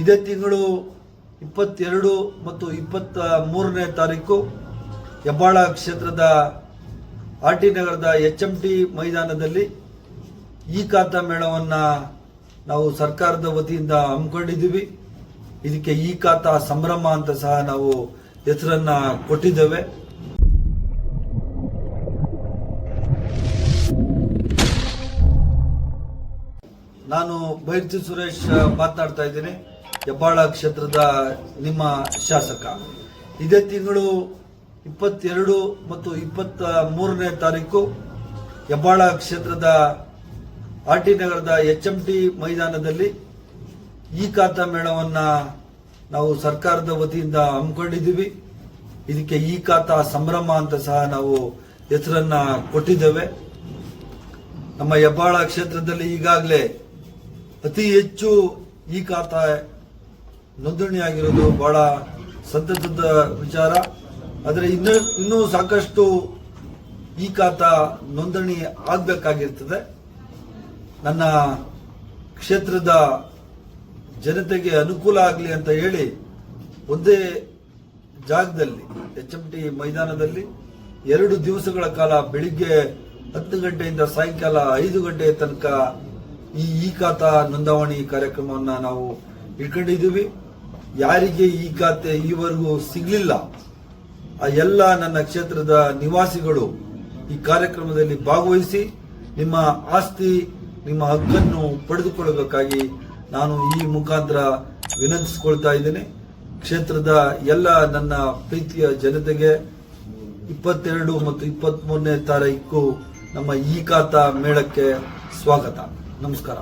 ಇದೇ ತಿಂಗಳು ಇಪ್ಪತ್ತೆರಡು ಮತ್ತು ಇಪ್ಪತ್ತ ಮೂರನೇ ತಾರೀಕು ಹೆಬ್ಬಾಳ ಕ್ಷೇತ್ರದ ಆರ್ ಟಿ ನಗರದ ಎಚ್ ಎಂ ಟಿ ಮೈದಾನದಲ್ಲಿ ಈ ಖಾತಾ ಮೇಳವನ್ನು ನಾವು ಸರ್ಕಾರದ ವತಿಯಿಂದ ಹಮ್ಮಿಕೊಂಡಿದ್ದೀವಿ. ಇದಕ್ಕೆ ಈ ಖಾತಾ ಸಂಭ್ರಮ ಅಂತ ಸಹ ನಾವು ಹೆಸರನ್ನ ಕೊಟ್ಟಿದ್ದೇವೆ. ನಾನು ಬೈರ್ತಿ ಸುರೇಶ್ ಮಾತನಾಡ್ತಾ ಇದ್ದೀನಿ. ಹೆಬ್ಬಾಳ ಕ್ಷೇತ್ರದ ನಿಮ್ಮ ಶಾಸಕ. ಇದೇ ತಿಂಗಳು ಇಪ್ಪತ್ತೆರಡು ಮತ್ತು ಇಪ್ಪತ್ತ ಮೂರನೇ ತಾರೀಕು ಹೆಬ್ಬಾಳ ಕ್ಷೇತ್ರದ ಆರ್ ಟಿ ನಗರದ ಎಚ್ ಎಂ ಟಿ ಮೈದಾನದಲ್ಲಿ ಈ ಖಾತಾ ಮೇಳವನ್ನ ನಾವು ಸರ್ಕಾರದ ವತಿಯಿಂದ ಹಮ್ಮಿಕೊಂಡಿದ್ದೀವಿ. ಇದಕ್ಕೆ ಈ ಖಾತಾ ಸಂಭ್ರಮ ಅಂತ ಸಹ ನಾವು ಹೆಸರನ್ನ ಕೊಟ್ಟಿದ್ದೇವೆ. ನಮ್ಮ ಹೆಬ್ಬಾಳ ಕ್ಷೇತ್ರದಲ್ಲಿ ಈಗಾಗಲೇ ಅತಿ ಹೆಚ್ಚು ಈ ಖಾತಾ ನೋಂದಣಿಯಾಗಿರೋದು ಬಹಳ ಸಂತಸದ ವಿಚಾರ. ಆದರೆ ಇನ್ನೂ ಇನ್ನೂ ಸಾಕಷ್ಟು ಈ ಖಾತಾ ನೋಂದಣಿ ಆಗಬೇಕಾಗಿರ್ತದೆ. ನನ್ನ ಕ್ಷೇತ್ರದ ಜನತೆಗೆ ಅನುಕೂಲ ಆಗಲಿ ಅಂತ ಹೇಳಿ ಒಂದೇ ಜಾಗದಲ್ಲಿ ಎಚ್ ಎಂ ಟಿ ಮೈದಾನದಲ್ಲಿ ಎರಡು ದಿವಸಗಳ ಕಾಲ ಬೆಳಿಗ್ಗೆ ಹತ್ತು ಗಂಟೆಯಿಂದ ಸಾಯಂಕಾಲ ಐದು ಗಂಟೆಯ ತನಕ ಈ ಈ ಖಾತಾ ನೋಂದಾವಣಿ ಕಾರ್ಯಕ್ರಮವನ್ನು ನಾವು ಇಟ್ಕೊಂಡಿದ್ದೀವಿ ಯಾರಿಗೆ ಈ ಖಾತೆ ಈವರೆಗೂ ಸಿಗಲಿಲ್ಲ, ಆ ಎಲ್ಲ ನನ್ನ ಕ್ಷೇತ್ರದ ನಿವಾಸಿಗಳು ಈ ಕಾರ್ಯಕ್ರಮದಲ್ಲಿ ಭಾಗವಹಿಸಿ ನಿಮ್ಮ ಆಸ್ತಿ, ನಿಮ್ಮ ಹಕ್ಕನ್ನು ಪಡೆದುಕೊಳ್ಳಬೇಕಾಗಿ ನಾನು ಈ ಮುಖಾಂತರ ವಿನಂತಿಸಿಕೊಳ್ತಾ ಇದ್ದೇನೆ. ಕ್ಷೇತ್ರದ ಎಲ್ಲ ನನ್ನ ಪ್ರೀತಿಯ ಜನತೆಗೆ ಇಪ್ಪತ್ತೆರಡು ಮತ್ತು ಇಪ್ಪತ್ತ್ ಮೂರನೇ ತಾರೀಕು ನಮ್ಮ ಈ ಖಾತಾ ಮೇಳಕ್ಕೆ ಸ್ವಾಗತ. ನಮಸ್ಕಾರ.